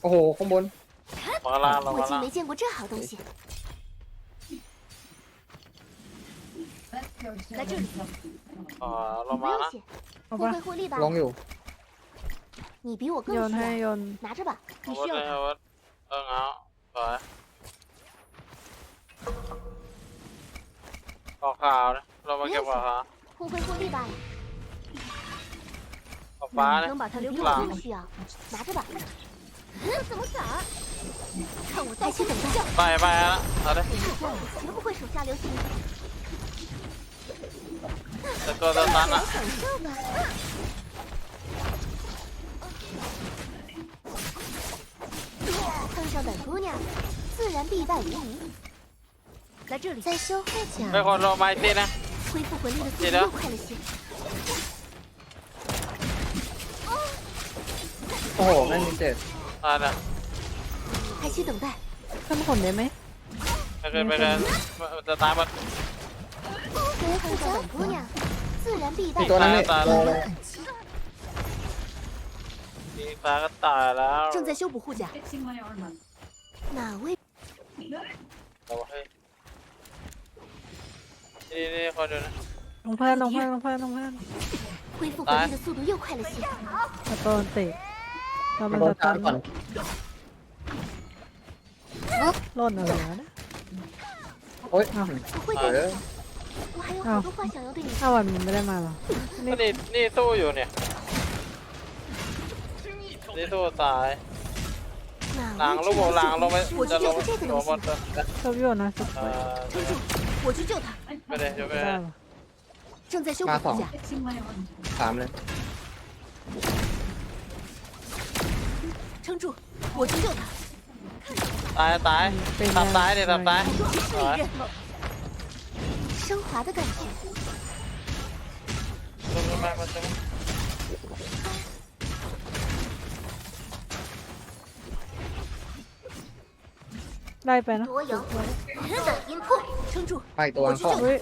โอ้โหข้างบน ลงมาล่างลง 我 มา 竟 ล่าง 没见过这好东西。来这里， อ๋อล 你 ง 不 มา 用 นะ 谢， เอา 互 ปะ 惠互利吧 ล。งอยู่ 你比我更 โยน 需 ให้โย 要， น 拿着吧， อา 你 วุธ 需 เลย 要 อา 它。 วุธเออเอาสวยขอขาวนะเรามาเก็บขอขาว 互惠互利罢了。 ขอฟ้าเนี่ย 能把它留给我冷更需要，拿着吧。 怎么敢？看我带起等笑！慢呀慢呀，好的。绝不会手下留情。再过过妈妈。想笑吗？碰上本姑娘，自然必败无疑。在这里。在修护甲。别乱动，慢些呐。恢复魂力的速度又快了些。哦，那边在。 ม่งมีเจ็ด ตายนะ 耐心等待， ขึ้นขนได้ไหม ไม่เกินไม่เกินจะตายหมด 碰上本姑娘，自然必败 มีตัวนั้นนี่ ตาย โล แล้ว เลย ทีตายก็ตายแล้ว 正在修补护甲， Fixing my armor. 哪位？ โอ้ยนี่นี่คนดูนะ ลงเพื่อนลงเพื่อนลงเพื่อนลงเพื่อน 恢复魂力的速度又快了些。 ตะโกนติ เรา มั มัน น โดน จะ ตา ตั ม น ก่อน หล่นอะไรวะเนี่ย โอ๊ย อ้าว 不会 เอ 的， อ 我还有好多话想要对你说。 ถ้าวันมันไม่ได้มาหรอ ก็นี่นี่สู้อยู่เนี่ยนี่สู้ตาย หลัง 哪 ลูก 位 โบหลังลงไป 我去 จะล 救 ง 出这个 หัว 东 หมด 西。 เลย ชอบโยนนะสุด เอ เลย อ 撑住，我去救他。 ไม่ได้เดี๋ยวไม่ ได้ ได้ หรอ 正在修补护甲， Fixing my armor. ถามเลย 撑住，我去救他。 ตายตาย เป็น ทำตายดิทำตาย 我只是一刃，升华的感觉。 ลงไปมาตึง ได้ไปนะ 夺营，日本阴魄，撑住， ไปอีกตัวข้าง เฮ้ย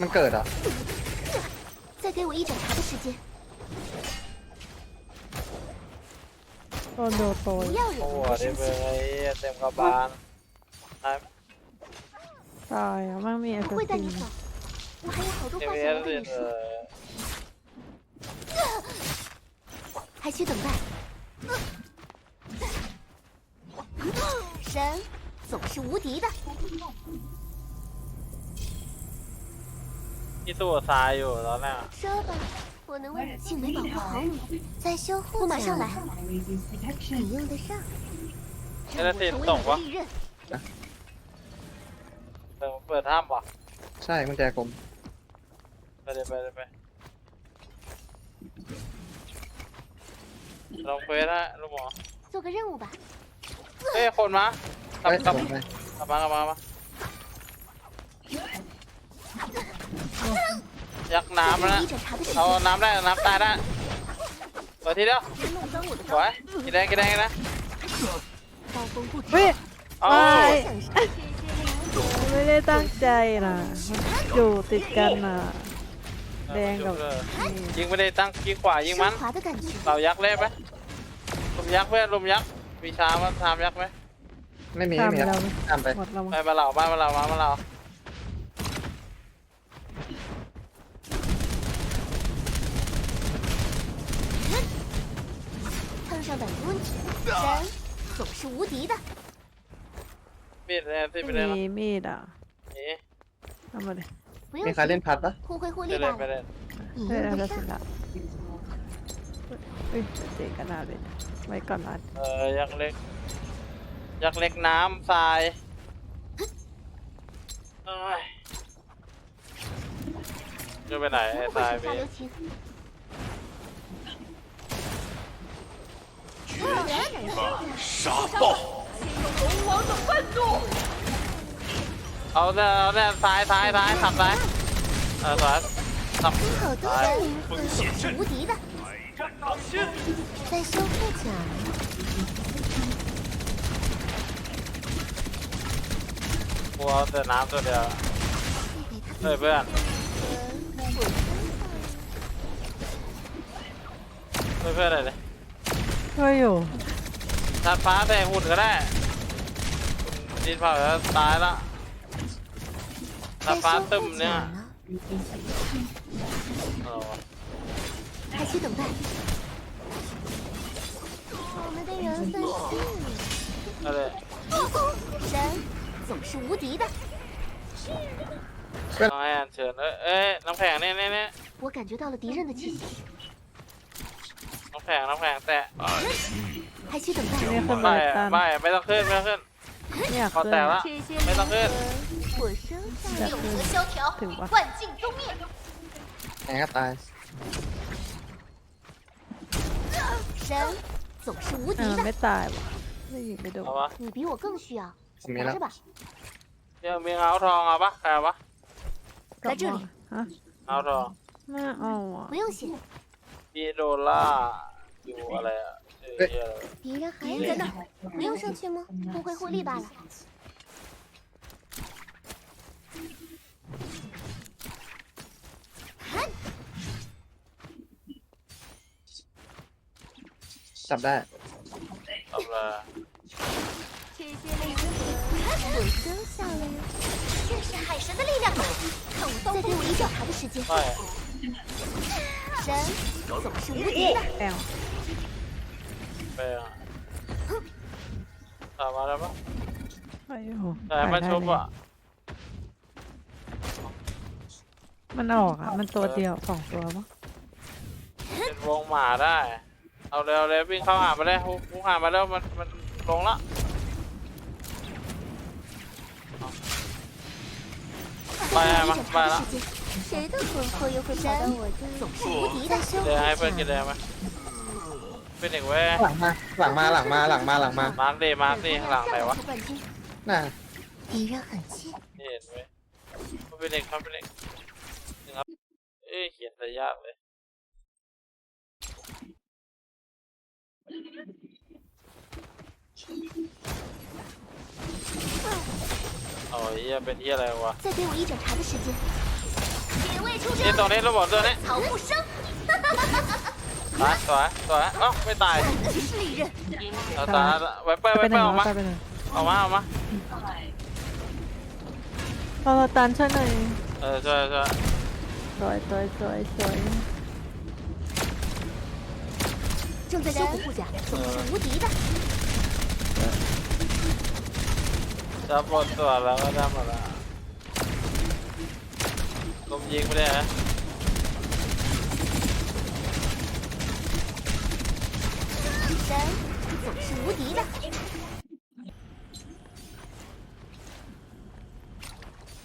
มันเกิดอ่ะ 再给我一盏茶的时间， โดนโดนโตย 不要惹 โอ้โห 我 ดิ 生 เบ 气。 ยเต็มกระบาลตาย ตายอ่ะมันมีเอฟ 不会带 ซี 你走，我还有好多 เอ 话 เว 想 อ 要 ร์ 对 ดิ 你 เอ 说， อ 还需等待。神总是无敌的， ที่สู้ทรายอยู่ตอนแรก 说吧， 我能为青梅保护好你，在修护。我马上来， Always use protection. 你用得上。 เอ 让 เล 我 ติ 成为 ส่ง 你 วะ 的利刃。 เออเปิดถ้ำวะ ใช่มันแจกลม ไปเลยไปเลยไปลองเฟสฮะลูกหมอ 做个任务吧。 เฮ้ยคนมาขับ เอ้ย ขับ ผมไป ขับมากลับมามา ยักน้ำแล้วเอาน้ำได้น้ำตายได้เปิดทีเดียวสวยกินแดงกินแดงนะเฮ้ยเอไม่ได้ตั้งใจนะอยู่ติดกันนะแดงกับยิงไม่ได้ตั้งยิงขวายิงมันเหล่ายักษ์เล็บไหมลมยักษ์เว้ยลมยักษ์มีชามาทามยักษ์ไหมไม่มีไม่มีครับไปมาเหล่ามาเหล่ามาเหล่า 碰上本姑娘，神总是无敌的。 มีดเลยที่ไป ไม่ เลย มีมีดอ่ะ นี่ เอามาเลย 不 มี 用 ใครเล่น 急， พัดปะ 互惠互 ไป 利 เลย 罢 ไป 了。 เลย 你 เฮ้ย 用 เอา 得 ละสิ 上。 ละเฮ้ยเจ๊กันหนาเลยไว้ก่อนนะ เออยักษ์เล็กยักษ์เล็กน้ำทรายเอ้ยจะไปไหน 绝 ไอ้ 不 ทราย 会手 พี่ 下留情。 人马杀爆！红王的愤怒！好的，好的，排排排，坦白，呃，排，坦白，风险阵，无敌的，百战当先。在修护甲。我得拿这点，对不对？对不对？对。 ช่วยอยู่ ดัดฟ้าแต่หุ่นก็ได้ดินเผาแล้วตายละดัด 该 ฟ้า 收 ตึม 获 เนี่ย 奖了， เออ 开启等待。我们的人分线， นั่นเลย 神总是无敌的。 ต้องให้อันเชิญเอ้ยเอ้ยน้ำแข็งนี่นี่นี่ 我感觉到了敌人的气息， น้ ำแข็งน้ำแข็งแตะ 开启等 นี่ 待。 ขึ้น ไม่ มาตัน ไม่ไม่ต้องขึ้นไม่ต้องขึ้น เนี่ย พอ ขึ้น แตกละ 这些没当真我生下对永和萧条对吧，万境宗灭。 ไงก็ตาย 神总是无 เอ 敌 อ 的 ไม่，ตายว่ะไม่ยิงไม่โดน เอาวะ 你比我更需要， ผมมี 拿 แล้ว 着吧。 ยังมีเอาทองเอาปะใครเอาปะ กลับ 来这 มา 里， เฮะอาทอง ไม่เอาอ่ะ 不用谢。 พี่โดล่า อยู่อะไรอะชื่อเหี้ยอะไร 敌人还在那儿，不用上去吗？不会互利罢了。 จับได้ ทำอะไรอะ 这些灵魂，我生下了呀！这是海神的力量吧？看我再给我一调查的时间。 ไม่ 神总是无敌的。 แอล ไปอะตามมาแล้วปะ ไปอยู่ แต่ให้มาชุบอะ มันออกอ่ะ มันตัวเดียวสองตัวมั้ง เป็นวงหมาได้ เอาเร็วเร็ววิ่งเข้าหามาได้ฮุกฮุกหามาแล้วมันมันลงละไปอะมาไปละ 谁的魂魄又会跑到我这？总是无敌的修 เดี๋ยวให้เพื่อนกินแดงไหม เป็นเด็กเว้ย หลังมา หลังมา หลังมา หลังมา หลังมา มาร์กดีมาร์กดีข้างหลังไหนวะ 冠军， น่ะ 敌人很近。 นี่เห็นไหมมันเป็นเด็กครับเป็นเด็กหนึ่งครับเอ้ยเขียนแต่ยากเลย โอ้ยเหี้ยเป็นที่อะไรวะ 再给我一整查的时间。野味出 นี่ 征， ตรงนี้ระบบตัวนี้ 草木生， ตายสวยสวยเอ้าไม่ตาย 真是利刃。 เอาตายไวเปอร์ ไป ไว ไหน เปอร์ออก วะ มา ตายไปไหน ออกมาออกมา เราตันช่วยหน่อย เออช่วยช่วย สวยสวยสวยสวย 正在修复护甲，总是无敌的。 จะปลดตัวแล้วก็ทำอะไรลมยิงไม่ได้ฮะ 神总是无敌的。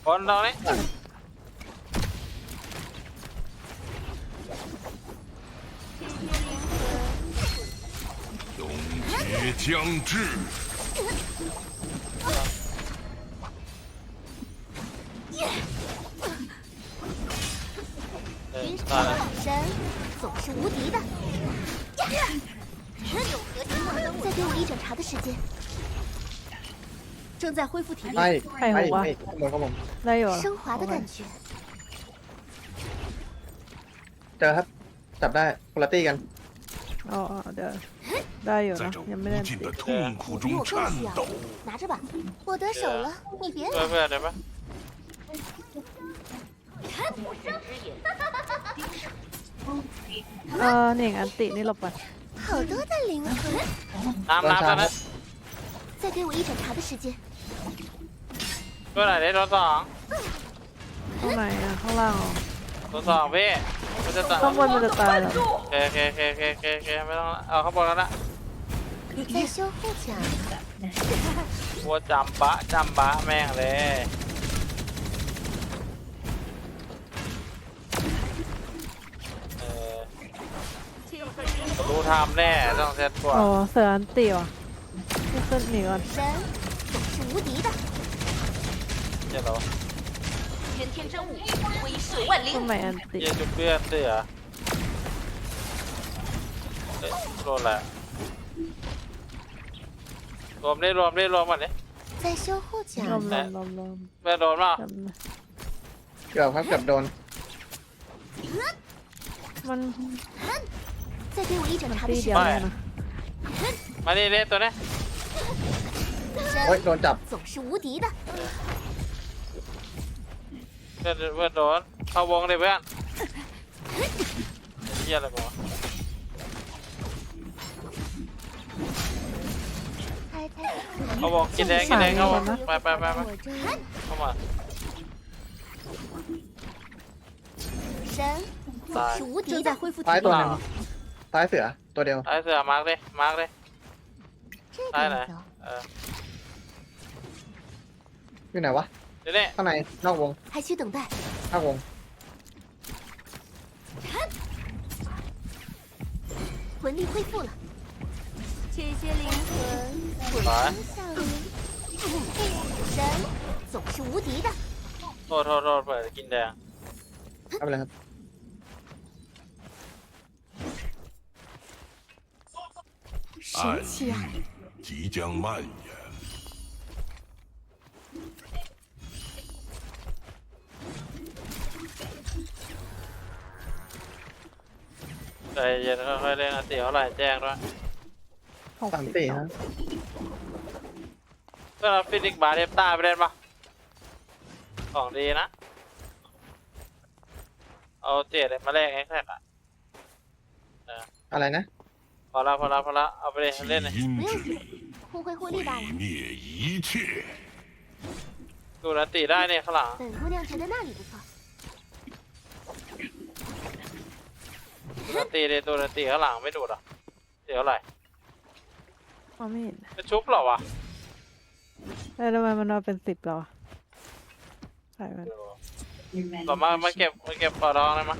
滚蛋嘞！冬节将至。神总是无敌的。再给我一整查的时间。正在恢复体 ไป 力， ใครหัว ไปข้างบนข้างบน ได้อยู่เหรอ 升华的感觉。 เจอครับ จับได้คุณตี้กัน อ๋ออ๋อเดี๋ยวได้อยู่ 在 นะ 这 ยังไม่ 无 ได้ 尽 ติ 的 ด 痛苦你比我中更颤需要抖。，拿着吧，我得手了，你别 ช่วยเพื่อนได้ปะ เออหนิงอันตินี่หลบก่อน 好多的灵魂。 น้ำน้ำตอนนั้น 再给我一整查的时间。 ช่วยหน่อยดิตัวสอง ข้างไหนอ่ะข้างล่างเหรอ ตัวสองพี่มันจะตัด ข้างบนมันจะตายเหรอ โอเคโอเคโอเคโอเคโอเคโอเคไม่ต้องละเอาข้างบนแล้วนะ 在修护甲， กลัวจำบะจำบะแม่งเลย ทำแน่ต้องเซ็ตกว่า อ๋อเสืออันติว่ะนี่ขึ้นหนีก่อน 神总是无敌的。 เจ๊เหรอ 天天真武，威慑万 ทำไมอันติ เจ๊จุดเพื่อนเสือเอ้ยโดนแหละรวมได้รวมได้รวมมันดิ 在修护甲 ลมลมลมลม แม่โดนเปล่า จำนะ เกือบครับ เกือบโดน มัน 再给我一整查的 ตี 时 เดียว 间。 เลยนะ มานี่เล่นตัวนี้ โอ้ยโดนจับ 总是无敌的。 เพื่อนเพื่อนโดนเข้าวงเลยเพื่อนเฮียอะไรบอก 猜猜 เข้าวงกินแดงกินแดงเข้าวงไปไปไปไป 我这 เข้ามา 神总来是无敌的。恢复 ซ้ายตัวหนึ่ง ซ้ายเสือตัวเดียว ไอ้เสือมาร์กเลยมาร์กเลย 这 ได้ 个 ไหน 走， เออ อยู่ไหนวะ เดี๋ยวนี้ ข้างในนอกวง 还需等待。 ข้างวง 魂力恢复了。这些灵魂滚来生效应。神总是无敌的。 โทษโทษโทษเปิดกินแดง เอาไปเลยครับ 神奇啊！域即将蔓延。 ใจเย็นค่อยๆเล่นนะเตี๋ยวไหลแจ้งด้วย หก สาม สิบ สี่ สอง ฮะ เพื่อนเราฟินิกบาร์เทปต้าไปเล่นปะของดีนะ เอาเจ็ดมาแลกแอ็กแท็กอะ อะไรนะ พอละพอละพอละเอาไปเลยเล่นเลย 音之互惠互利罢了。毁灭一切。 ดูนะตีได้เนี่ยข้างหลัง 本姑娘觉得那里不错。 ดูนะตีเลยดูนะตีข้างหลังไม่ดูดเหรอเตี๋ยวไหล มองไม่เห็น จะชุบเหรอวะ แล้วทำไมมันเอาเป็นสิบแล้วอะใส่มัน ต่อมามาเก็บมาเก็บปลาทองเลยมั้ย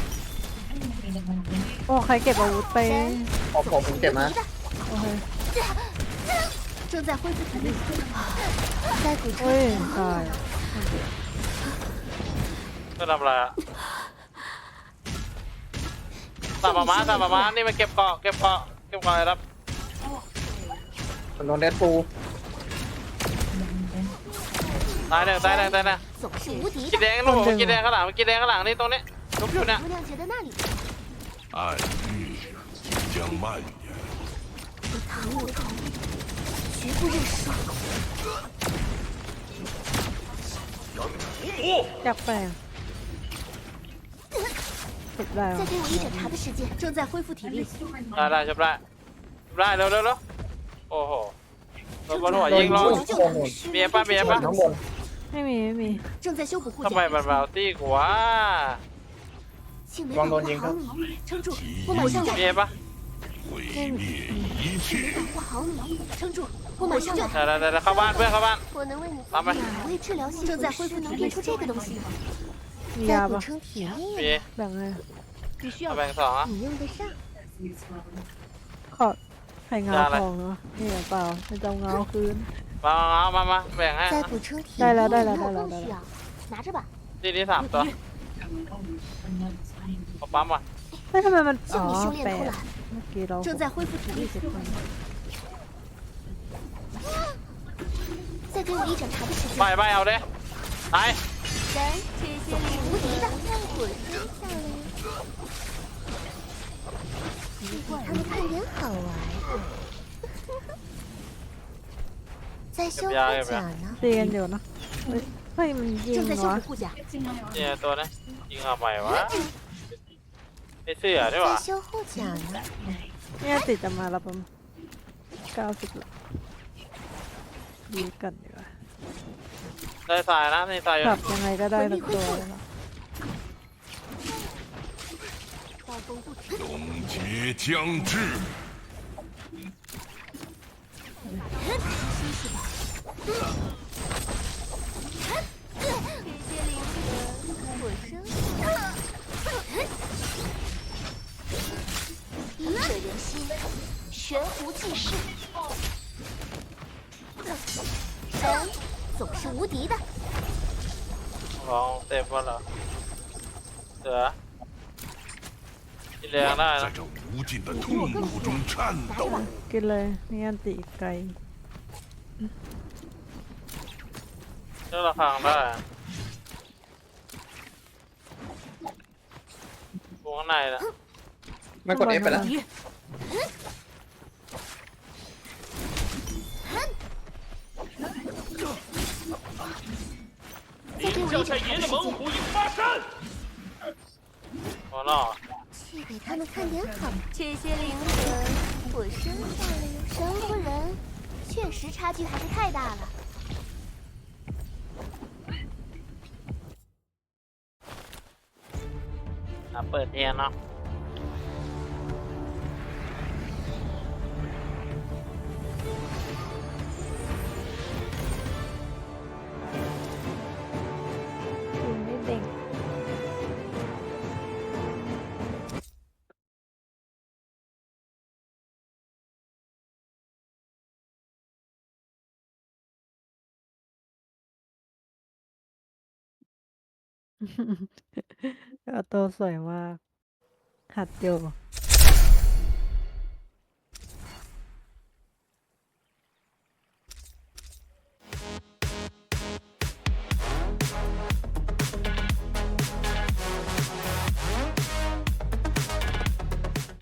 โอ้ใครเก็บอาวุธไป ผมผมผมเก็บมา โอเค 正在恢复体力，再补充 เฮ้ยตาย เพื่อนทำอะไรอะตามมามาตามมามานี่มาเก็บเกาะเก็บเกาะเก็บเกาะเลยครับ โดนเดดปู ตายหนึ่งตายหนึ่งตายหนึ่ง 总是无敌 กิน 的 แด。งลูกกินแดงข้างหลังกินแดงข้างหลังนี่ตรงนี้ลุกอยู่เนี่ย 姑娘觉得那里不错， 暗域即将蔓延。我逃我逃，绝不认输。 อยากแปลงสุดได้เหร 再 อ 给我一整茶的时间，正在恢复体力。 ได้ได้ชุบได้ชุบได้เร็วเร็วเร็วโอ้โหโดนบนหัวยิงลง 就 เมียป่ะเมียป่ะ ข้างบน ไม่มีไม่มี 正在修补护 ทำไม 甲， มันมาตี้กูวะ 请没让我好你，撑住，我马上 เมีย 来， ป่ะ 毁灭一切。我好你，撑住，我马上来。 ได้ได้ได้เข้าบ้านเพื่อนเข้าบ้าน 我能为你老板哪位治疗系正在恢复体力出这个东西， มียา 再补 ปะ 充体 มี 力， แบ่งให้ 必须 เอา 要 แบ่งสองอ่ะ 你用得上。 ขอไข่เงา ได้อะไร ทองเนาะนี่เปล่าไม่จะเอาเงาคืน มามามามาแบ่งให้ 再补充体力，来了来了没有来了来了更需要，拿着吧。 ทีนี้สามตัว ขอปั๊มอ่ะ ไม่ทำไมมันอ๋อ 向你修炼 แป 偷 ด 懒， เมื่อกี้เรา 正在恢复体力。再给我一整茶的时 ไป 间。 ไปเอาเด้ตาย 神，这些灵无敌的，滚生效应。他们看人好玩。在修护甲呢， ตีกันอยู่นะเฮ้ยเฮ้ยมันยิง 正在修 วะ 补护甲， เนี่ยตัวนี้ยิงเอาใหม่วะ ไอเสื้อด้วยวะ 在修护甲呢。 เนี่ยติดจะมาแล้วประมาณเก้าสิบละดีกันดีกว่า ได้สายนะนี่สายอยู่ กลับยังไงก็ได้ทั้งตัวเลยนะ 刀锋不停，永劫将至。 无济事。神总是无敌的。 ลองเต็มวะเหรอเสือที่แรงได้ 在 นะ 这无尽的痛苦中颤抖。 กินเลยนี่อันติไกล เลือกระฆังได้วงข้างในนะ ไม่กด F ไปแล้ว 再 这怎么就爷的猛虎发完了去给他们看点好这些灵魂我神和人确实差距还是太大了呢 เอาตัวสวยมาก หัดอยู่